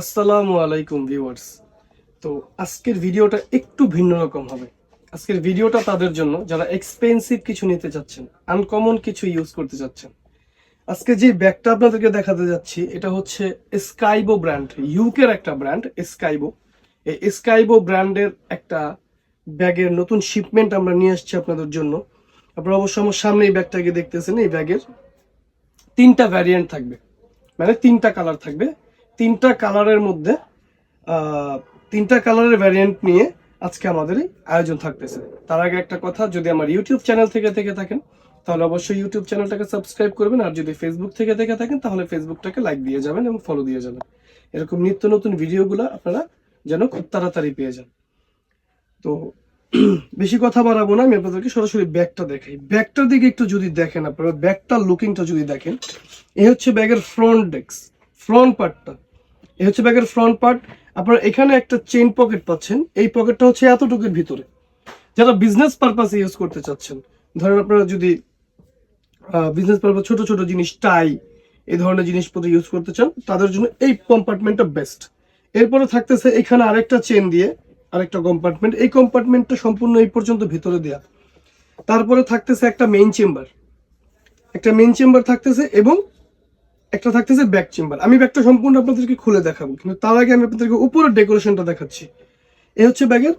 আসসালামু আলাইকুম ভিউয়ার্স। তো আজকের ভিডিওটা একটু ভিন্ন রকম হবে। আজকের ভিডিওটা তাদের জন্য, যারা এক্সপেন্সিভ কিছু নিতে চাচ্ছেন আনকমন কিছু ইউজ করতে চাচ্ছেন। আজকে যে ব্যাগটা আপনাদেরকে দেখাতে যাচ্ছি, এটা হচ্ছে স্কাইবো ব্র্যান্ড ইউকের একটা ব্র্যান্ড স্কাইবো এই স্কাইবো ব্র্যান্ডের একটা ব্যাগের নতুন শিপমেন্ট আমরা নিয়ে আসছি আপনাদের জন্য। আপনারা অবশ্য আমার সামনে এই ব্যাগটাকে দেখতেছেন, এই ব্যাগের তিনটা ভ্যারিয়েন্ট থাকবে। মানে তিনটা কালার থাকবে। তিনটা কালারের মধ্যে তিনটা কালারের ভ্যারিয়েন্ট নিয়ে আজকে আমাদের এই আয়োজন থাকতেছে। তার আগে একটা কথা, যদি আমার ইউটিউব চ্যানেল থেকে থেকে থাকেন, তাহলে অবশ্যই ইউটিউব চ্যানেলটাকে সাবস্ক্রাইব করবেন, আর যদি ফেসবুক থেকে থেকে থাকেন, তাহলে ফেসবুকটাকে লাইক দিয়ে যাবেন এবং ফলো দিয়ে যাবেন। এরকম নিত্য নতুন ভিডিওগুলো আপনারা যেন খুব তাড়াতাড়ি পেয়ে যান। তো, বেশি কথা বাড়াবো না, আমি আপনাদেরকে সরাসরি ব্যাগটা দেখাই। ব্যাগটার দিকে একটু যদি দেখেন আপনারা, ব্যাগটার লুকিংটা যদি দেখেন, এ হচ্ছে ব্যাগের ফ্রন্ট ডেস্ক ফ্রন্ট পার্টটা এই হচ্ছে ব্যাগের ফ্রন্ট পার্ট আপনারা এখানে একটা চেইন পকেট পাচ্ছেন। এই পকেটটা হচ্ছে এতটুকুর ভিতরে। যারা বিজনেস পারপাসে ইউজ করতে চাচ্ছেন, ধরেন আপনারা যদি বিজনেস পারপাস ছোট ছোট জিনিস টাই এই ধরনের জিনিসপত্র ইউজ করতে চান, তাদের জন্য এই কম্পার্টমেন্টটা বেস্ট এরপরে থাকতেছে এখানে আরেকটা চেন দিয়ে আরেকটা কম্পার্টমেন্ট এই কম্পার্টমেন্টটা সম্পূর্ণ এই পর্যন্ত ভিতরে দেয়া। তারপরে থাকতেছে একটা মেইন চেম্বার একটা মেইন চেম্বার থাকতেছে এবং একটা থাকতেছে ব্যাক চেম্বার আমি ব্যাগটা সম্পূর্ণ আপনাদেরকে খুলে দেখাবো, কিন্তু তার আগে আমি আপনাদেরকে উপরের ডেকোরেশনটা দেখাচ্ছি। এ হচ্ছে ব্যাগের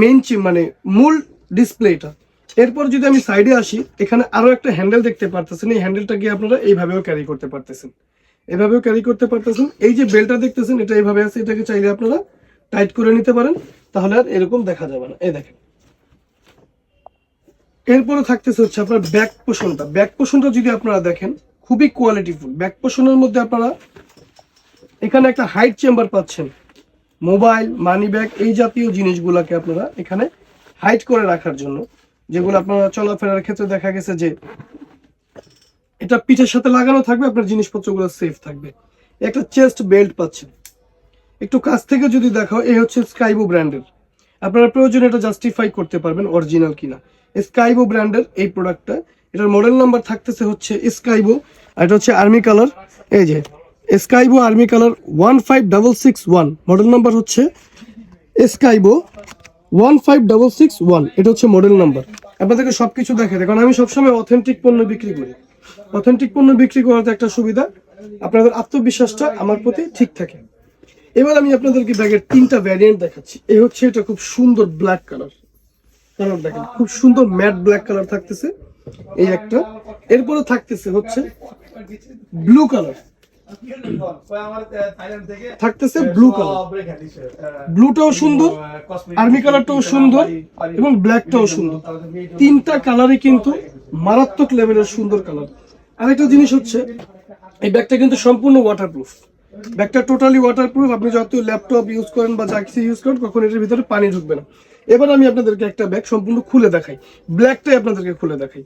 মেইন মানে মূল ডিসপ্লেটা এরপর যদি আমি সাইডে আসি, এখানে আরও একটা হ্যান্ডেল দেখতে পারতেছেন। এই হ্যান্ডেলটা গিয়ে আপনারা এইভাবেও ক্যারি করতে পারতেছেন। এভাবেও ক্যারি করতে পারতেছেন। এই যে বেলটা দেখতেছেন, এটা এইভাবে আছে। এটাকে চাইলে আপনারা টাইট করে নিতে পারেন। তাহলে আর এরকম দেখা যাবে না। এই দেখেন। এরপরে থাকতেছে হচ্ছে আপনার ব্যাক পোষণটা ব্যাক পোষণটা যদি আপনারা দেখেন খুবই কোয়ালিটিফুল ব্যাক পোষণের মধ্যে আপনারা এখানে একটা হাইট চেম্বার পাচ্ছেন। মোবাইল মানি ব্যাগ এই জাতীয় জিনিসগুলোকে আপনারা এখানে হাইট করে রাখার জন্য, যেগুলো আপনারা চলাফেরার ক্ষেত্রে দেখা গেছে যে এটা পিঠের সাথে লাগানো থাকবে, আপনার জিনিসপত্রগুলো সেফ থাকবে। একটা চেস্ট বেল্ট পাচ্ছেন। একটু কাছ থেকে যদি দেখাও, এই হচ্ছে স্কাইবো ব্র্যান্ডের আপনারা প্রয়োজনে এটা জাস্টিফাই করতে পারবেন অরিজিনাল কিনা। স্কাইবো ব্র্যান্ডের এই প্রোডাক্টটা এটার মডেল নাম্বার থাকতেছে হচ্ছে স্কাইবো আর এটা হচ্ছে আর্মি কালার এই যে Skybow army colour one five double six one model number হচ্ছে Skybow one five double six one এটা হচ্ছে মডেল নাম্বার আপনাদেরকে সব সবকিছু দেখে কারণ আমি সবসময় অথেন্টিক পণ্য বিক্রি করি। অথেন্টিক পণ্য বিক্রি করাতে একটা সুবিধা, আপনাদের আত্মবিশ্বাসটা আমার প্রতি ঠিক থাকে। এবার আমি আপনাদেরকে ব্যাগের তিনটা ভ্যারিয়েন্ট দেখাচ্ছি। এই হচ্ছে এটা খুব সুন্দর ব্ল্যাক কালার কালার দেখেন, খুব সুন্দর ম্যাট ব্ল্যাক কালার থাকতেছে। এই একটা। এরপরে থাকতেছে হচ্ছে ব্লু কালার থাকতেছে ব্লু কালার ব্লুটাও সুন্দর আর্মি কালারটাও সুন্দর এবং ব্ল্যাকটাও সুন্দর। তিনটা কালারই কিন্তু মারাত্মক লেভেলের সুন্দর কালার আরেকটা জিনিস হচ্ছে, এই ব্যাগটা কিন্তু সম্পূর্ণ ওয়াটারপ্রুফ ব্যাগটা টোটালি ওয়াটারপ্রুফ আপনি যত ল্যাপটপ ইউজ করেন বা যা কিছু ইউজ করেন, কখন এটার ভিতরে পানি ঢুকবে না। এবার আমি আপনাদেরকে একটা ব্যাগ সম্পূর্ণ খুলে দেখাই। ব্ল্যাকটাই আপনাদেরকে খুলে দেখাই।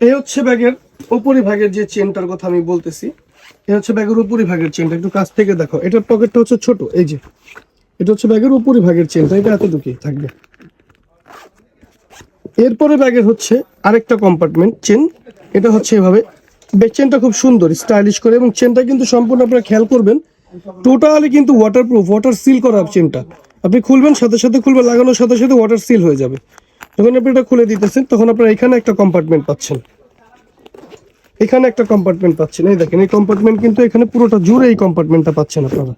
এই হচ্ছে ব্যাগের উপরিভাগের যে চেনটার কথা আমি বলতেছি। এই হচ্ছে ব্যাগের উপরিভাগের চেনটা একটু কাছ থেকে দেখো। এটার পকেটটা হচ্ছে ছোট, এই যে। এটা হচ্ছে ব্যাগের উপরিভাগের চেনটা এটা এতটুকুই থাকবে। এরপরে ব্যাগের হচ্ছে আরেকটা কম্পার্টমেন্ট চেন এটা হচ্ছে এভাবে চেনটা খুব সুন্দর স্টাইলিশ করে, এবং চেনটা কিন্তু সম্পূর্ণ আপনারা খেয়াল করবেন টোটালি কিন্তু ওয়াটারপ্রুফ ওয়াটার সিল করা চেনটা আপনি খুলবেন, সাথে সাথে খুলবেন, লাগানোর সাথে সাথে ওয়াটার সিল হয়ে যাবে। যখন আপনি এটা খুলে দিতেছেন, তখন আপনারা এখানে একটা কম্পার্টমেন্ট পাচ্ছেন। এখানে একটা কম্পার্টমেন্ট পাচ্ছেন। এই দেখেন, এই কম্পার্টমেন্ট কিন্তু এখানে পুরোটা জুড়ে এই কম্পার্টমেন্টটা পাচ্ছেন আপনারা।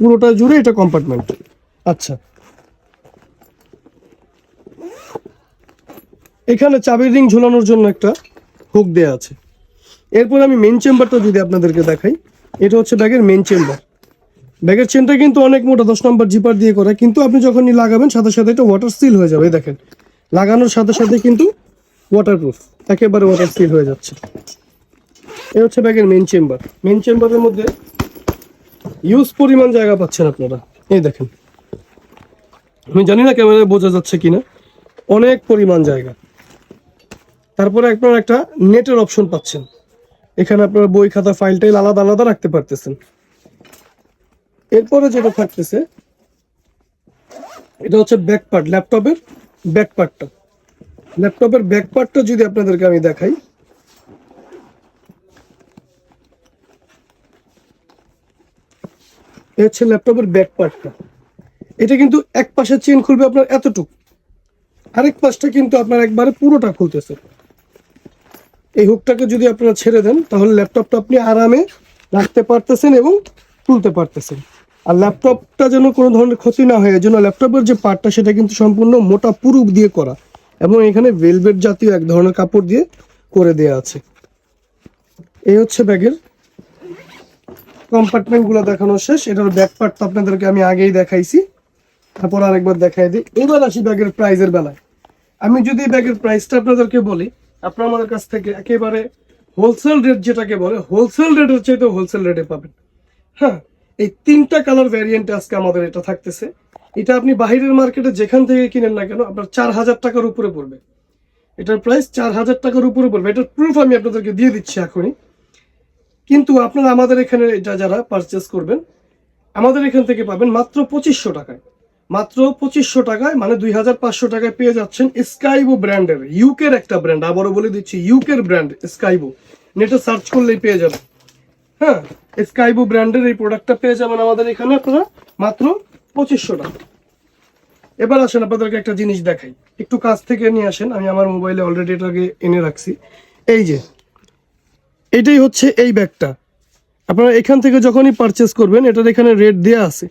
পুরোটা জুড়ে এটা কম্পার্টমেন্ট আচ্ছা। এখানে চাবির রিং ঝোলানোর জন্য একটা হুক দেয়া আছে। এরপর আমি মেন চেম্বারটা যদি আপনাদেরকে দেখাই, এটা হচ্ছে ব্যাগের মেন চেম্বার ব্যাগের চেনটা কিন্তু অনেক মোটা, দশ নম্বর জিপার দিয়ে করা, কিন্তু আপনি যখনই লাগাবেন, সাথে সাথে এটা ওয়াটার সিল হয়ে যাবে দেখেন। লাগানোর সাথে সাথে কিন্তু ওয়াটারপ্রুফ একেবারে ওয়াটার সিল হয়ে যাচ্ছে। এই হচ্ছে ব্যাগের মেন চেম্বার মেন চেম্বারের মধ্যে ইউজ পরিমাণ জায়গা পাচ্ছেন আপনারা। এই দেখেন। আমি জানি না ক্যামেরায় বোঝা যাচ্ছে কিনা। অনেক পরিমাণ জায়গা। তারপরে আপনার একটা নেটের অপশন পাচ্ছেন। এখানে আপনারা বই খাতা ফাইল টাইল আলাদা আলাদা রাখতে পারতেছেন। এরপরে যেটা থাকতেছে, এটা হচ্ছে ব্যাক পার্ট ল্যাপটপের ব্যাক পার্টটা ল্যাপটপের ব্যাক পার্টটা যদি আপনাদেরকে আমি দেখাই, এ হচ্ছে ল্যাপটপের ব্যাক পার্টটা এটা কিন্তু এক পাশে চেন খুলবে আপনার এতটুকু। আরেক পাশটা কিন্তু আপনার একবারে পুরোটা খুলতেছে। এই হুকটাকে যদি আপনারা ছেড়ে দেন, তাহলে ল্যাপটপটা আপনি আরামে রাখতে পারতেছেন এবং তুলতে পারতেছেন। আর ল্যাপটপটা যেন কোনো ধরনের ক্ষতি না হয়, এজন্য ল্যাপটপের যে পার্টটা, সেটা কিন্তু সম্পূর্ণ মোটা পুরু দিয়ে করা এবং এখানে ভেলভেট জাতীয় এক ধরনের কাপড় দিয়ে করে দেওয়া আছে। এই হচ্ছে ব্যাগের কম্পার্টমেন্টগুলো দেখানো শেষ। এটার ব্যাক পার্ট তো আপনাদেরকে আমি আগেই দেখাইছি। তারপর আরেকবার দেখাই দিই। এবার আসি ব্যাগের প্রাইজের বেলায়। আমি যদি ব্যাগের প্রাইসটা আপনাদেরকে বলি আপনারা আমাদের কাছ থেকে একেবারে হোলসেল রেট যেটাকে বলে হোলসেল রেটের চাইতে হোলসেল রেটে পাবেন। হ্যাঁ এই তিনটা কালার ভ্যারিয়েন্ট আজকে আমাদের এটা থাকতেছে। এটা আপনি বাহিরের মার্কেটে যেখান থেকে কিনেন না কেন, আপনার চার হাজার টাকার উপরে পড়বে। এটার প্রাইস চার হাজার টাকার উপরে পড়বে। এটার প্রুফ আমি আপনাদেরকে দিয়ে দিচ্ছি এখনই। কিন্তু আপনারা আমাদের এখানে এটা যারা পারচেস করবেন, আমাদের এখান থেকে পাবেন মাত্র পঁচিশশো টাকায়। মাত্র পঁচিশশো টাকায় মানে দুই হাজার পাঁচশো টাকায় পেয়ে যাচ্ছেন স্কাইবো ব্র্যান্ডের ইউকের একটা ব্র্যান্ড। আবারও বলে দিচ্ছি ইউকের ব্র্যান্ড স্কাইবো নেটে সার্চ করলেই পেয়ে যাবেন। হ্যাঁ স্কাইবো ব্র্যান্ডের এই প্রোডাক্টটা পেয়ে যাবেন আমাদের এখানে আপনারা, মাত্র পঁচিশশো টাকা। এবার আসেন, আপনাদেরকে একটা জিনিস দেখাই। একটু কাছ থেকে নিয়ে আসেন, আমি আমার মোবাইলে অলরেডি এটাকে এনে রাখছি। এই যে, এটাই হচ্ছে এই ব্যাগটা। আপনারা এখান থেকে যখনই পারচেস করবেন, এটার এখানে রেট দেওয়া আছে।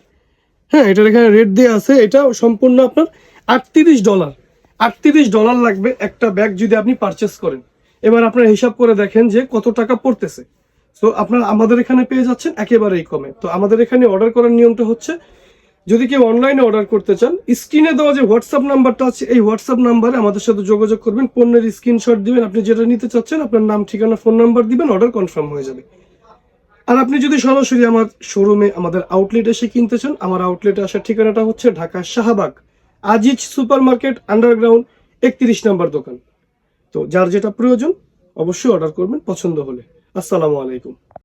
হ্যাঁ এটার এখানে রেট দেওয়া আছে। এটা সম্পূর্ণ আপনার আটত্রিশ ডলার আটত্রিশ ডলার লাগবে একটা ব্যাগ যদি আপনি পারচেস করেন। এবার আপনার হিসাব করে দেখেন যে কত টাকা পড়তেছে। তো আপনার আমাদের এখানে পেয়ে যাচ্ছেন একেবারেই কমে। তো আমাদের এখানে অর্ডার করার নিয়মটা হচ্ছে, যদি কেউ অনলাইনে অর্ডার করতে চান স্ক্রিনে দেওয়া যে হোয়াটসঅ্যাপ নাম্বারটা আছে, এই হোয়াটসঅ্যাপ নাম্বারে আমাদের সাথে যোগাযোগ করবেন। পণ্যের স্ক্রিনশট দিবেন। আপনি যেটা নিতে চাচ্ছেন, আপনার নাম, ঠিকানা ফোন নাম্বার দিবেন অর্ডার কনফার্ম হয়ে যাবে। আর আপনি যদি সরাসরি আমার শোরুমে আমাদের আউটলেট এসে কিনতে চান, আমার আউটলেটে আসার ঠিকানাটা হচ্ছে Dhaka Shahbag, Aziz super market underground একত্রিশ নাম্বার দোকান। তো যার যেটা প্রয়োজন, অবশ্যই অর্ডার করবেন, পছন্দ হলে। আসসালামু আলাইকুম।